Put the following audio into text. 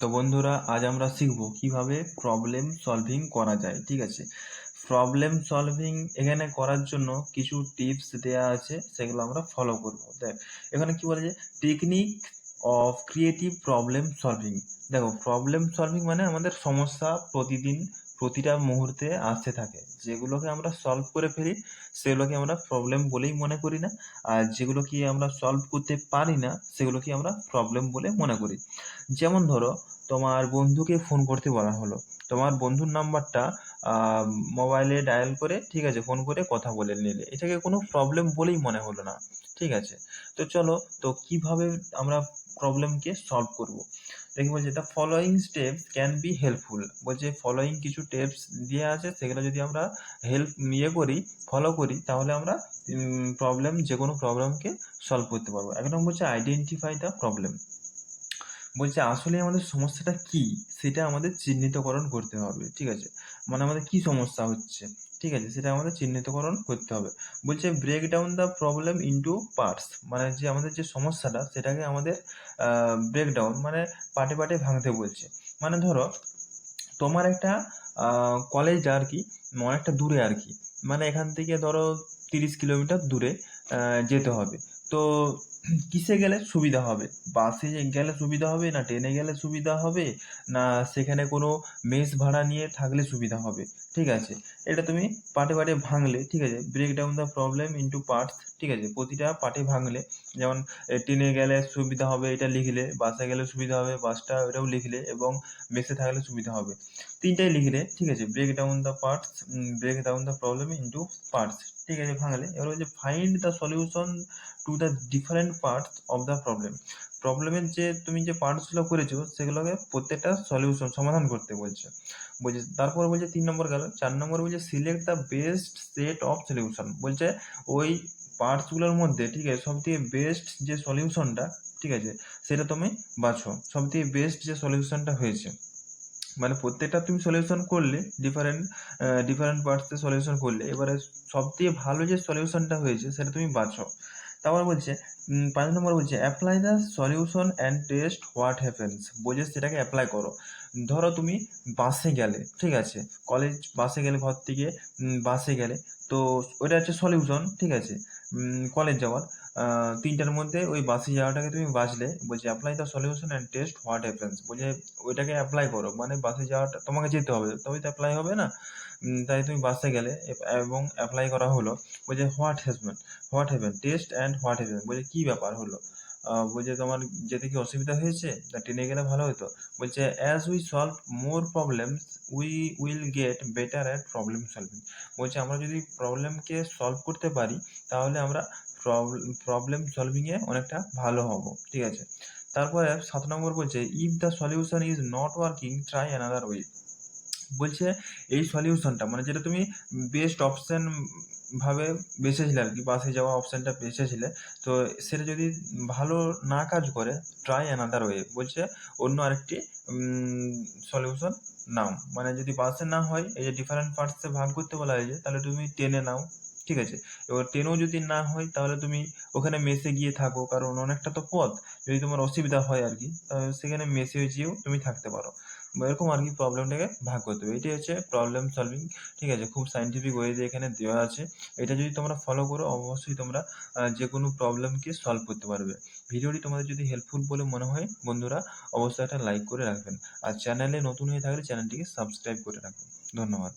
তো বন্ধুরা, আজ আমরা শিখব কীভাবে প্রবলেম সলভিং করা যায়, ঠিক আছে? প্রবলেম সলভিং এখানে করার জন্য কিছু টিপস দেয়া আছে, সেগুলো আমরা ফলো করব। দেখ, এখানে কি বলে যে technique of creative problem solving দেখো প্রবলেম সলভিং মানে আমাদের সমস্যা প্রতিদিন প্রতিটা মুহূর্তে আসতে থাকে। যেগুলোকে আমরা সলভ করে ফেলি, সেগুলোকে আমরা প্রবলেম বলেই মনে করি না। আর যেগুলো কি আমরা সলভ করতে পারি না, সেগুলোকে আমরা প্রবলেম বলে মনে করি। যেমন ধরো, তোমার বন্ধুকে ফোন করতে বলা হলো। তোমার বন্ধুর নাম্বারটা মোবাইলে ডায়াল করে, ঠিক আছে ফোন করে কথা বলে নিলে। এটাকে কোনো প্রবলেম বলেই মনে হলো না। ঠিক আছে? তো চলো, তো কীভাবে আমরা প্রবলেমকে সলভ করব? দেখি বলছে the following steps can be helpful বলছে ফলোয়িং কিছু টেপস দেওয়া আছে, সেগুলো যদি আমরা হেল্প ইয়ে করি ফলো করি, তাহলে আমরা প্রবলেম যে কোনো প্রবলেমকে সলভ করতে পারব। এক নম্বর হচ্ছে আইডেন্টিফাই দ্য প্রবলেম বলছে, আসলে আমাদের সমস্যাটা কি? সেটা আমাদের চিহ্নিতকরণ করতে হবে। ঠিক আছে? মানে আমাদের কি সমস্যা হচ্ছে? ঠিক আছে? সেটা আমাদের চিহ্নিতকরণ করতে হবে। বলছে break down the problem into parts মানে যে আমাদের যে সমস্যাটা, সেটাকে আমাদের ব্রেক ডাউন মানে পার্টে পার্টে ভাঙতে বলছে। মানে ধরো, তোমার একটা কলেজ আর কি অনেকটা দূরে আর কি। মানে এখান থেকে ধরো তিরিশ কিলোমিটার দূরে যেতে হবে। তো কিসে গেলে সুবিধা হবে? বাসে গেলে সুবিধা হবে না ট্রেনে গেলে সুবিধা হবে? না সেখানে কোনো মেস ভাড়া নিয়ে থাকলে সুবিধা হবে? ঠিক আছে। এটা তুমি পার্টে পার্টে ভাঙলে, ঠিক আছে? Break down the problem into parts ঠিক আছে? প্রতিটা পার্টে ভাঙলে, যেমন ট্রেনে গেলে সুবিধা হবে এটা লিখলে, বাসে গেলে সুবিধা হবে, বাসটা ওটাও লিখলে এবং মেসে থাকলে সুবিধা হবে। তিনটাই লিখলে, ঠিক আছে? Break down the parts break down the problem into parts ঠিক আছে? ভাঙলে। এবার হচ্ছে find the solution to the different parts of the problem প্রবলেমের যে তুমি যে পার্টসগুলো করেছ, সেগুলোকে প্রত্যেকটা সলিউশন সমাধান করতে বলছে। বলছে, তারপর বলছে তিন নম্বর গেল, চার নম্বর বলছে select the best set of solution বলছে, ওই পার্টসগুলোর মধ্যে, ঠিক আছে, সবথেকে বেস্ট যে সলিউশনটা ঠিক আছে, সেটা তুমি বাছো। সবথেকে বেস্ট যে সলিউশনটা হয়েছে। মানে প্রত্যেকটা তুমি সলিউশন করলে ডিফারেন্ট ডিফারেন্ট পার্টসে সলিউশন করলে, এবারে সবথেকে ভালো যে সলিউশনটা হয়েছে, সেটা তুমি বাছো। তারপর বলছে পাঁচ নম্বর বলছে apply the solution and test what happens বলছে, সেটাকে অ্যাপ্লাই করো। ধরো তুমি বাসে গেলে, ঠিক আছে? কলেজ বাসে গেলে ঘর থেকে বাসে গেলে, তো ওইটা হচ্ছে সলিউশন ঠিক আছে? কলেজ যাওয়ার। তিনটার মধ্যে ওই বাসে যাওয়াটাকে তুমি বাঁচলে, বলছে apply the solution and test what happens বলছে, ওইটাকে অ্যাপ্লাই করো। মানে বাসে যাওয়াটা তোমাকে যেতে হবে তবে তো অ্যাপ্লাই হবে না? তাই তুমি বাসে গেলে এবং অ্যাপ্লাই করা হলো। বলছে what has been what haven test and what haven বলছে, কী ব্যাপার হলো? বলছে তোমার যেতে কি অসুবিধা হয়েছে? তা ট্রেনে গেলে ভালো হতো। বলছে as we solve more problems we will get better at problem solving বলছে, আমরা যদি প্রবলেমকে সলভ করতে পারি, তাহলে আমরা প্রবলেম সলভিংয়ে অনেকটা ভালো হব। ঠিক আছে? তারপরে সাত নম্বর বলছে if the solution is not working try another way বলছে এই সলিউশনটা মানে যেটা তুমি বেস্ট অপশান ভাবে বেছেছিলে আর কি বাসে যাওয়া অপশানটা বেছেছিলে, তো সেটা যদি ভালো না কাজ করে ট্রাই অ্যানাদার ওয়ে বলছে অন্য আরেকটি সলিউশন নাও। মানে যদি বাসে না হয়, এই যে ডিফারেন্ট পার্টসে ভাগ করতে বলা হয়েছে, তাহলে তুমি টেনে নাও, ঠিক আছে? এবার ট্রেনেও যদি না হয়, তাহলে তুমি ওখানে মেসে গিয়ে থাকো, কারণ অনেকটা তো পথ। যদি তোমার অসুবিধা হয় আর কি, তাহলে সেখানে মেসে গিয়েও তুমি থাকতে পারো। এরকম আর কি প্রবলেমটাকে ভাগ করতে হবে। এটাই হচ্ছে প্রবলেম সলভিং ঠিক আছে? খুব সাইন্টিফিক ওয়েতে এখানে দেওয়া আছে। এটা যদি তোমরা ফলো করো, অবশ্যই তোমরা যে কোনো প্রবলেমকে সলভ করতে পারবে। ভিডিওটি তোমাদের যদি হেল্পফুল বলে মনে হয়, বন্ধুরা, অবশ্যই একটা লাইক করে রাখবেন। আর চ্যানেলে নতুন হয়ে থাকলে চ্যানেলটিকে সাবস্ক্রাইব করে রাখবেন। ধন্যবাদ।